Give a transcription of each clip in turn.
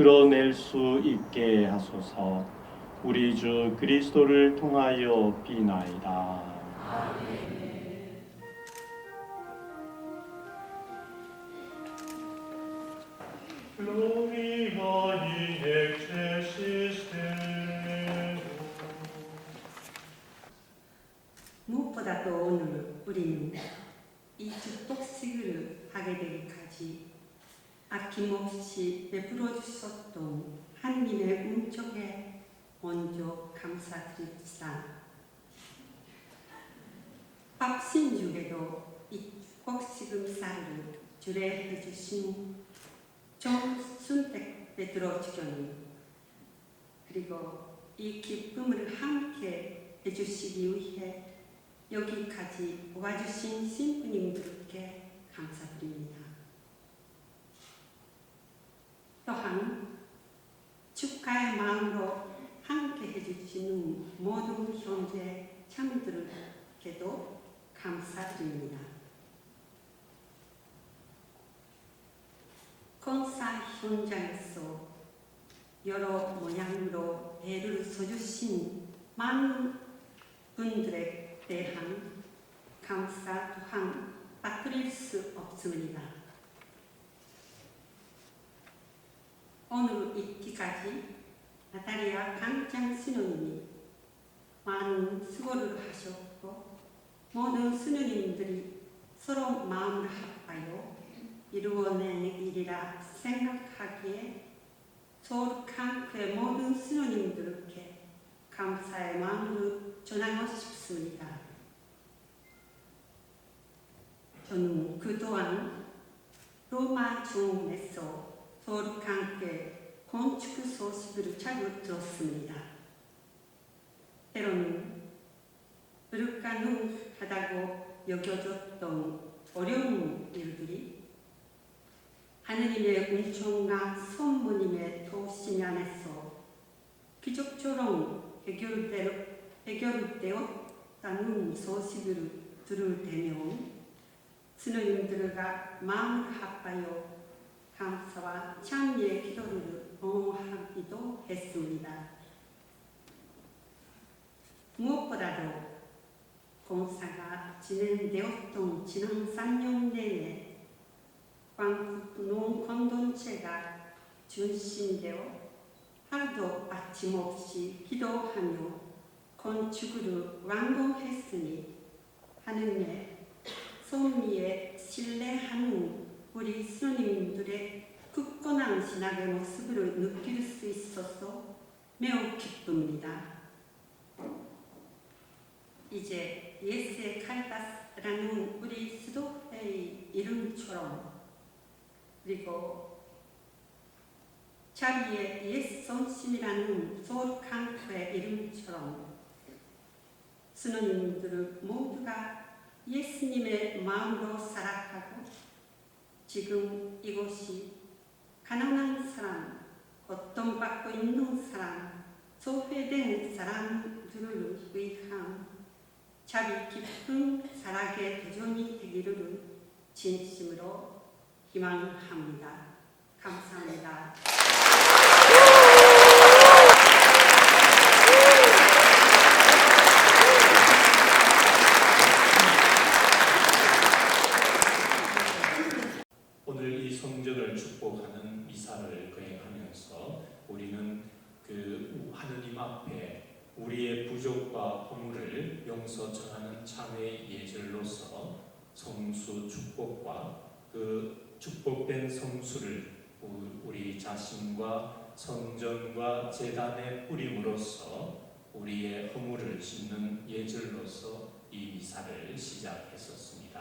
드러낼 수 있게 하소서. 우리 주 그리스도를 통하여 비나이다. 아낌없이 베풀어 주셨던 하나님의 은총에 먼저 감사드립니다. 박신 중에도 이 축복식 음사를 주례해 주신 정순택 베드로 주교님 그리고 이 기쁨을 함께 해주시기 위해 여기까지 와주신 신부님들께 감사드립니다. 또한 축하의 마음으로 함께 해주시는 모든 형제 참들에게도 감사드립니다. kon사 현장에서 여러 모양으로 애를 써주신 많은 분들에 대한 감사 또한 빠뜨릴 수 없습니다. 오늘 있기까지 나타리아 강장 신우님이 많은 수고를 하셨고 모든 신우님들이 서로 마음을 합하여 이루어낸 일이라 생각하기에 소득한 그의 모든 신우님들께 감사의 마음을 전하고 싶습니다. 저는 그동안 로마 중에서 소득한테 건축 소식을 잘 들었습니다. 때로는 불가능하다고 여겨졌던 어려운 일들이 하느님의 은총과 선부님의 도심 안에서 기적처럼 해결되었다는 소식을 들을 때면 스님들과 마음을 합하여 감사와 찬미의 기도를 옹호하기도 했습니다. 무엇보다도 공사가 진행되었던 지난 3년 내내 광농 공동체가 중심되어 하루도 아침없이 기도하며 건축을 완공했으니 하느님의 섭리에 신뢰하는 우리 스님들의 굳건한 신학의 모습을 느낄 수 있어서 매우 기쁩니다. 이제 예세 칼바스라는 우리 수도회의 이름처럼 그리고 자비의 옛 선심이라는 소르칸크의 이름처럼 스님들 모두가 예수님의 마음으로 살아가고 지금 이곳이 가난한 사람, 고통받고 있는 사람, 소외된 사람들을 위한 자비 깊은 사랑의 도전이 되기를 진심으로 희망합니다. 감사합니다. 오늘 이 성전을 축복하는 미사를 거행하면서 우리는 그 하느님 앞에 우리의 부족과 허물을 용서 전하는 참회의 예절로서 성수 축복과 그 축복된 성수를 우- 우리 자신과 성전과 재단에 뿌림으로써 우리의 허물을 씻는 예절로서 이 미사를 시작했었습니다.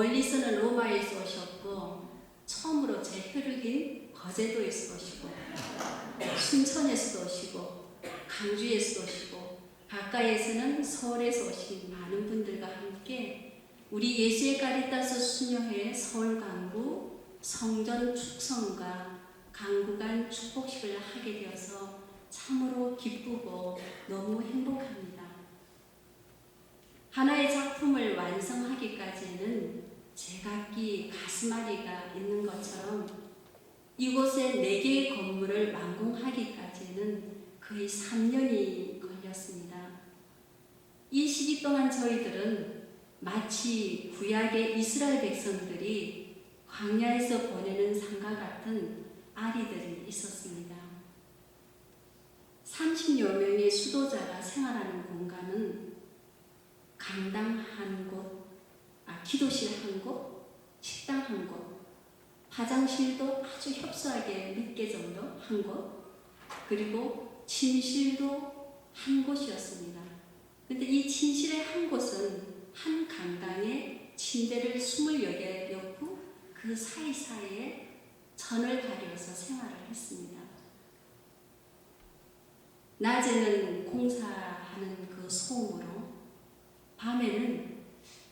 멀리서는 로마에서 오셨고 처음으로 제 혈육인 거제도에서 오시고 순천에서도 오시고 강주에서도 오시고 가까이에서는 서울에서 오신 많은 분들과 함께 우리 예수의 까리따스 수녀회 서울 강구 성전 축성과 강구간 축복식을 하게 되어서 참으로 기쁘고 너무 행복합니다. 하나의 작품을 완성하기까지는 제각기 가슴앓이가 있는 것처럼 이곳에 네 개의 건물을 완공하기까지는 거의 3년이 걸렸습니다. 이 시기 동안 저희들은 마치 구약의 이스라엘 백성들이 광야에서 보내는 산과 같은 아리들이 있었습니다. 30여 명의 수도자가 생활하는 공간은 강당 한 곳, 아, 기도실 한 곳, 식당 한 곳, 화장실도 아주 협소하게 몇 개 정도 한 곳, 그리고 침실도 한 곳이었습니다. 근데 이 침실의 한 곳은 한 강당에 침대를 20여 개 놓고 그 사이사이에 천을 가려서 생활을 했습니다. 낮에는 공사하는 그 소음으로 밤에는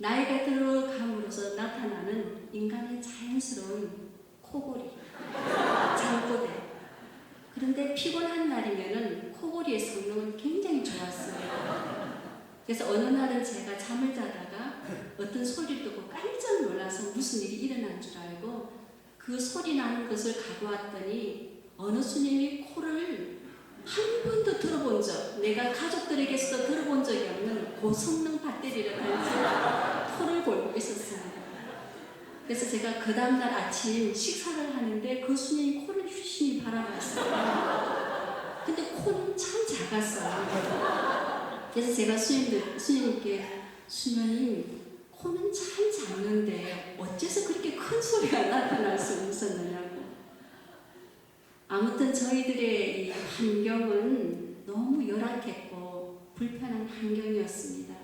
나이가 들어감으로써 나타나는 인간의 자연스러운 코골이, 잠꼬대. 그런데 피곤한 날이면은 코골이의 성능은 굉장히 좋았어요. 그래서 어느 날은 제가 잠을 자다가 어떤 소리를 듣고 깜짝 놀라서 무슨 일이 일어난 줄 알고 그 소리 나는 것을 가고 왔더니 어느 스님이 코를 한 번도 들어본 적, 내가 가족들에게서도 들어본 고성능 배터리를 달고 코를 골고 있었습니다. 그래서 제가 그 다음날 아침 식사를 하는데 그 스님이 코를 유심히 바라봤어요. 근데 코는 참 작았어요. 그래서 제가 스님들, 스님께 스님 코는 참 작는데 어째서 그렇게 큰 소리가 나타날 수 있었느냐고. 아무튼 저희들의 이 환경은 너무 열악했고 불편한 환경이었습니다.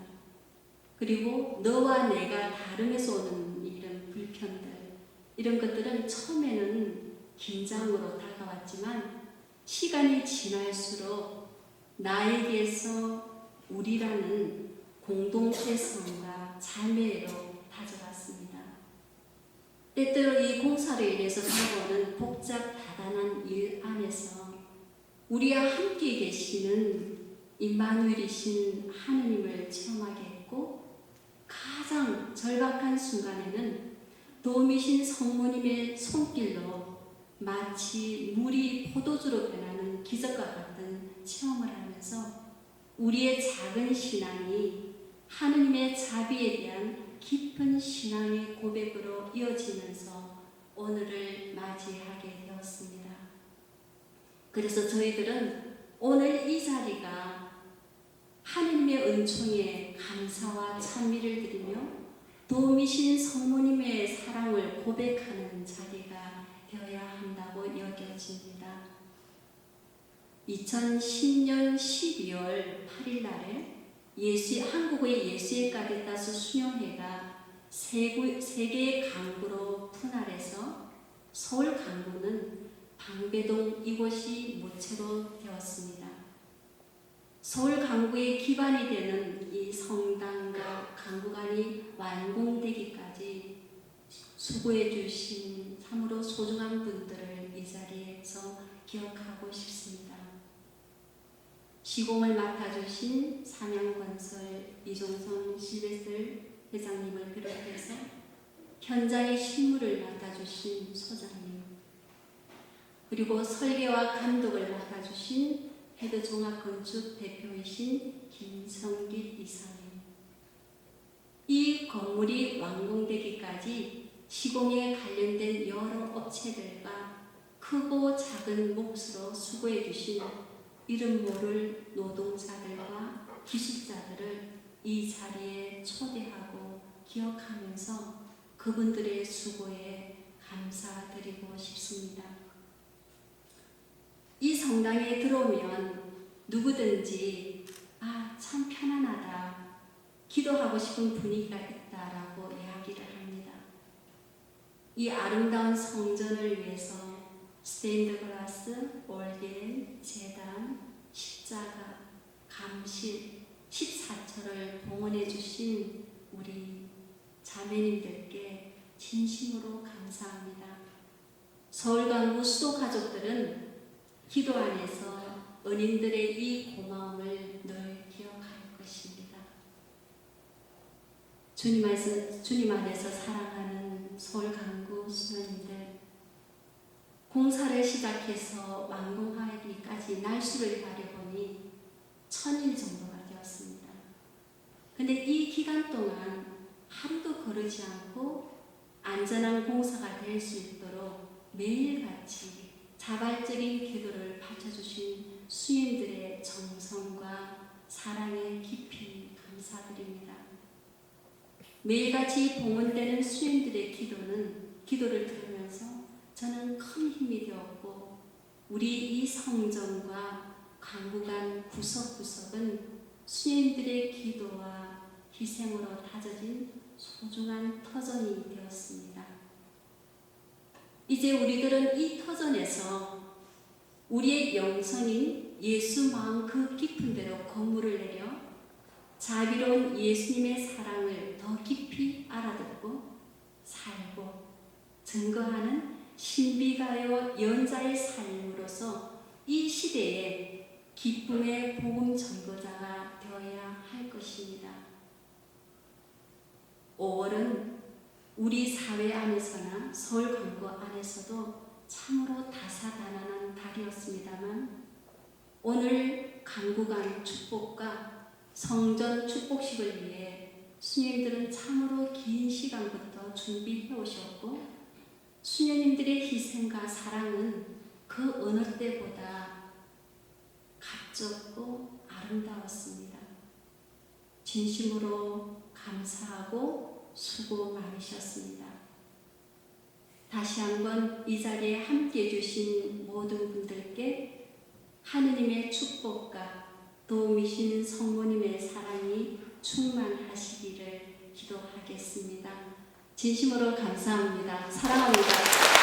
그리고 너와 내가 다름에서 오는 이런 불편들, 이런 것들은 처음에는 긴장으로 다가왔지만 시간이 지날수록 나에게서 우리라는 공동체성과 자매로 다져갔습니다. 때때로 이 공사로 인해서 다가오는 복잡 다단한 일 안에서 우리와 함께 계시는 임마누엘이신 하느님을 체험하게 했고 가장 절박한 순간에는 도우미신 성모님의 손길로 마치 물이 포도주로 변하는 기적과 같은 체험을 하면서 우리의 작은 신앙이 하느님의 자비에 대한 깊은 신앙의 고백으로 이어지면서 오늘을 맞이하게 되었습니다. 그래서 저희들은 오늘 이 자리가 하느님의 은총에 감사와 찬미를 드리며 도우미신 성모님의 사랑을 고백하는 자리가 되어야 한다고 여겨집니다. 2010년 12월 8일 날에 예수 한국의 예수의 까리따스 수녀회가 세계의 강구로 분할해서 서울 강구는 방배동 이곳이 모체로 되었습니다. 서울 강구의 기반이 되는 이 성당과 강구관이 완공되기까지 수고해 주신 참으로 소중한 분들을 이 자리에서 기억하고 싶습니다. 시공을 맡아주신 삼양건설 이종성 실베슬 회장님을 비롯해서 현장의 실무를 맡아주신 소장님 그리고 설계와 감독을 맡아주신 헤드종합건축 대표이신 김성길 이사님 이 건물이 완공되기까지 시공에 관련된 여러 업체들과 크고 작은 몫으로 수고해 주신 이름 모를 노동자들과 기술자들을 이 자리에 초대하고 기억하면서 그분들의 수고에 감사드리고 싶습니다. 이 성당에 들어오면 누구든지 아, 참 편안하다. 기도하고 싶은 분위기가 있다라고 이야기를 합니다. 이 아름다운 성전을 위해서 스테인드 글라스, 올겐, 재단, 십자가, 감실, 14처를 봉헌해 주신 우리 자매님들께 진심으로 감사합니다. 서울강구 수도 가족들은 기도 안에서 은인들의 이 고마움을 늘 기억할 것입니다. 주님 안에서, 주님 안에서 사랑하는 서울 강구 수녀님들 공사를 시작해서 완공하기까지 날수를 가려보니 천일 정도가 되었습니다. 근데 이 기간 동안 하루도 거르지 않고 안전한 공사가 될 수 있도록 매일같이 자발적인 기도를 바쳐주신 수인들의 정성과 사랑에 깊이 감사드립니다. 매일같이 봉헌되는 수인들의 기도는 기도를 들으면서 저는 큰 힘이 되었고 우리 이 성전과 강구간 구석구석은 수인들의 기도와 희생으로 다져진 소중한 터전이 되었습니다. 이제 우리들은 이 터전에서 우리의 영성인 예수 마음 그 깊은 데로 거물을 내려 자비로운 예수님의 사랑을 더 깊이 알아듣고 살고 증거하는 신비가요 연자의 삶으로서 이 시대에 기쁨의 복음 전거자가 되어야 할 것입니다. 5월은 우리 사회 안에서나 서울 광고 안에서도 참으로 다사다난한 달이었습니다만 오늘 강구간 축복과 성전 축복식을 위해 수녀님들은 참으로 긴 시간부터 준비해 오셨고 수녀님들의 희생과 사랑은 그 어느 때보다 값졌고 아름다웠습니다. 진심으로 감사하고 수고 많으셨습니다. 다시 한번 이 자리에 함께 해주신 모든 분들께 하느님의 축복과 도우미신 성모님의 사랑이 충만하시기를 기도하겠습니다. 진심으로 감사합니다. 사랑합니다.